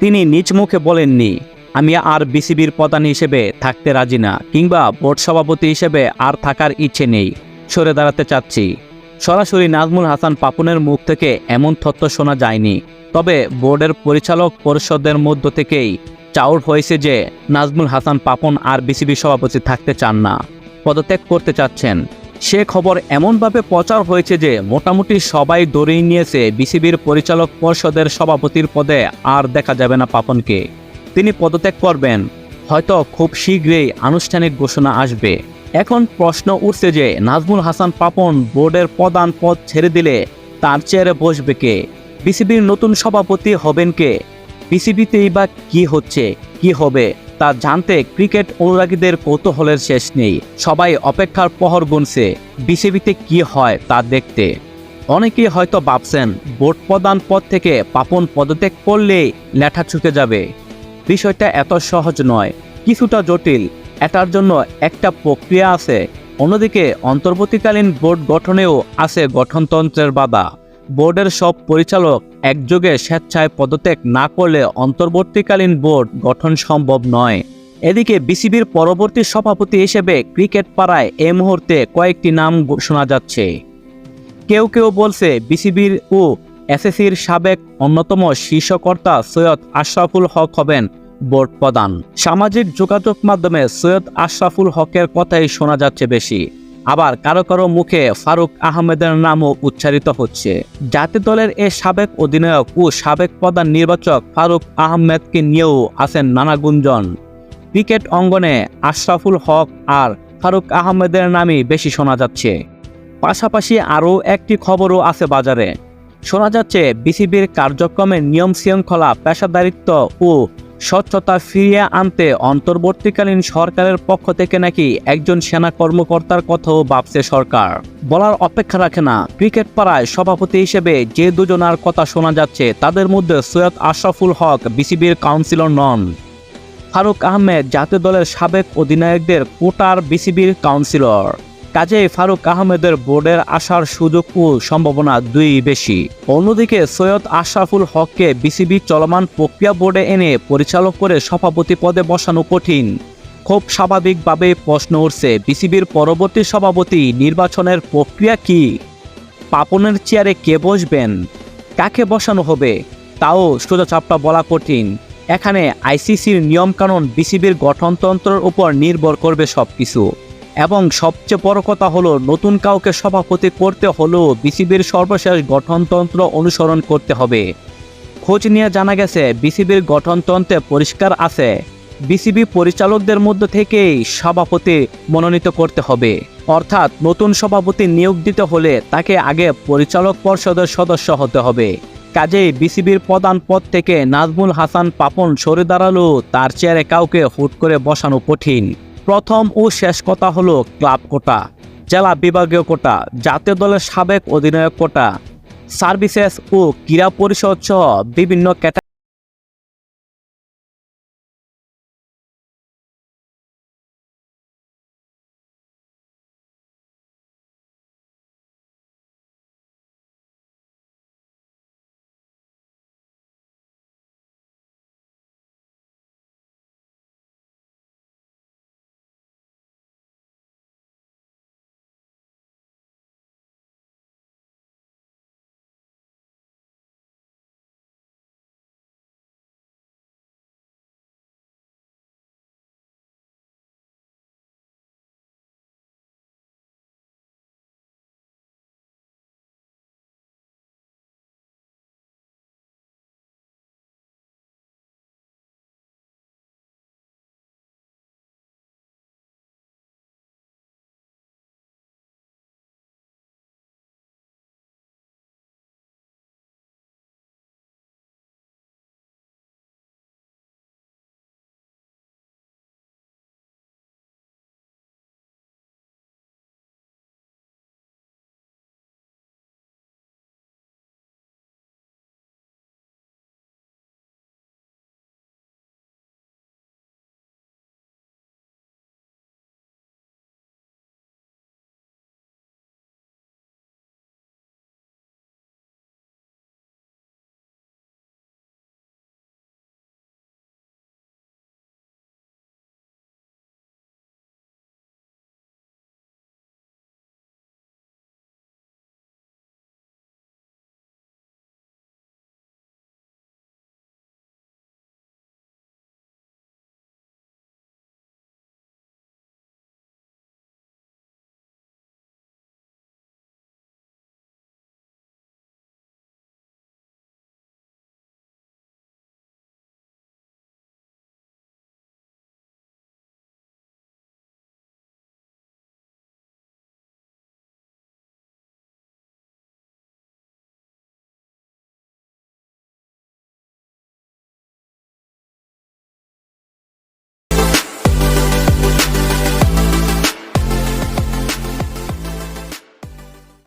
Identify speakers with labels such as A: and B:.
A: তিনি নিজ মুখে বলেননি, আমি আর বিসিবির প্রধান হিসেবে থাকতে রাজি না, কিংবা বোর্ড সভাপতি হিসেবে আর থাকার ইচ্ছে নেই, সরে দাঁড়াতে চাচ্ছি। সরাসরি নাজমুল হাসান পাপনের মুখ থেকে এমন তথ্য শোনা যায়নি, তবে বোর্ডের পরিচালক পরিষদের মধ্য থেকেই চাউর হয়েছে যে নাজমুল হাসান পাপন আর বিসিবি সভাপতি থাকতে চান না। পদত্যাগ করতে চাচ্ছেন। সে খবর এমনভাবে প্রচার হয়েছে যে মোটামুটি সবাই দৌড়েই নিয়েছে বিসিবির পরিচালক পরিষদের সভাপতির পদে আর দেখা যাবে না পাপনকে। তিনি পদত্যাগ করবেন। হয়তো খুব শীঘ্রই আনুষ্ঠানিক ঘোষণা আসবে। এখন প্রশ্ন উঠছে যে নাজমুল হাসান পাপন বোর্ডের প্রধান পদ ছেড়ে দিলে তার চেয়ারে বসবে কে? বিসিবির নতুন সভাপতি হবেন কে? বিসিবিতেই বা কি হচ্ছে? কি হবে? তা জানতে ক্রিকেট অনুরাগীদের কৌতূহলের শেষ নেই। সবাই অপেক্ষার প্রহর গুনছে। বিসিবিতে কি হয় তা দেখতে। অনেকেই হয়তো ভাবছেন বোর্ড প্রদান পদ থেকে পাপন পদত্যাগ করলেই লেঠা ছুকে যাবে। বিষয়টা এত সহজ নয়। কিছুটা জটিল। এটার জন্য একটা প্রক্রিয়া আছে। অন্যদিকে অন্তর্বর্তীকালীন বোর্ড গঠনেও আছে গঠনতন্ত্রের বাধা। বোর্ডের সব পরিচালক একযোগে স্বেচ্ছায় পদত্যাগ না করলে অন্তর্বর্তীকালীন বোর্ড গঠন সম্ভব নয়। এদিকে বিসিবির পরবর্তী সভাপতি হিসেবে ক্রিকেট পাড়ায় এ মুহূর্তে কয়েকটি নাম শোনা যাচ্ছে। কেউ কেউ বলছে বিসিবির ও এসএসির সাবেক অন্যতম শীর্ষকর্তা সৈয়দ আশরাফুল হক হবেন বোর্ড প্রধান। সামাজিক যোগাযোগ মাধ্যমে সৈয়দ আশরাফুল হকের কথাই শোনা যাচ্ছে বেশি। আবার কারও কারও মুখে ফারুক আহমেদের নামও উচ্চারিত হচ্ছে। জাতীয় দলের এ সাবেক অধিনায়ক ও সাবেক প্রধান নির্বাচক ফারুক আহমেদকে নিয়েও আছেন নানা গুঞ্জন। ক্রিকেট অঙ্গনে আশরাফুল হক আর ফারুক আহমেদের নামই বেশি শোনা যাচ্ছে। পাশাপাশি আরও একটি খবরও আছে বাজারে। শোনা যাচ্ছে, বিসিবির কার্যক্রমের নিয়ম শৃঙ্খলা, পেশাদারিত্ব ও স্বচ্ছতা ফিরিয়ে আনতে অন্তর্বর্তীকালীন সরকারের পক্ষ থেকে নাকি একজন সেনা কর্মকর্তার কথাও ভাবছে সরকার। বলার অপেক্ষা রাখে না। ক্রিকেট পাড়ায় সভাপতি হিসেবে যে দুজনার কথা শোনা যাচ্ছে, তাদের মধ্যে সৈয়দ আশরাফুল হক বিসিবির কাউন্সিলর নন। ফারুক আহমেদ জাতীয় দলের সাবেক অধিনায়কদের কোটার বিসিবির কাউন্সিলর। কাজেই ফারুক আহমেদের বোর্ডের আসার সুযোগ ও সম্ভাবনা দুই বেশি। অন্যদিকে সৈয়দ আশরাফুল হককে বিসিবি চলমান প্রক্রিয়া বোর্ডে এনে পরিচালক করে সভাপতি পদে বসানো কঠিন। খুব স্বাভাবিকভাবে প্রশ্ন উঠছে, বিসিবির পরবর্তী সভাপতি নির্বাচনের প্রক্রিয়া কি? পাপনের চেয়ারে কে বসবেন? কাকে বসানো হবে? তাও সোজাচাপটা বলা কঠিন। এখানে আইসিসির নিয়মকানুন বিসিবির গঠনতন্ত্রের উপর নির্ভর করবে সবকিছু। এবং সবচেয়ে বড় কথা হলো, নতুন কাউকে সভাপতি করতে হলেও বিসিবির সর্বশেষ গঠনতন্ত্র অনুসরণ করতে হবে। খোঁজ নিয়ে জানা গেছে, বিসিবির গঠনতন্ত্রে পরিষ্কার আছে, বিসিবি পরিচালকদের মধ্য থেকেই সভাপতি মনোনীত করতে হবে। অর্থাৎ নতুন সভাপতি নিয়োগ দিতে হলে তাকে আগে পরিচালক পর্ষদের সদস্য হতে হবে। কাজেই বিসিবির প্রধান পদ থেকে নাজমুল হাসান পাপন সরে দাঁড়াল তার চেয়ারে কাউকে হুট করে বসানো কঠিন। প্রথম ও শেষ কথা হলো ক্লাব কোটা, জেলা বিভাগীয় কোটা, জাতীয় দলের সাবেক অধিনায়ক কোটা। সার্ভিসেস ও ক্রীড়া পরিষদ সহ বিভিন্ন ক্যাটা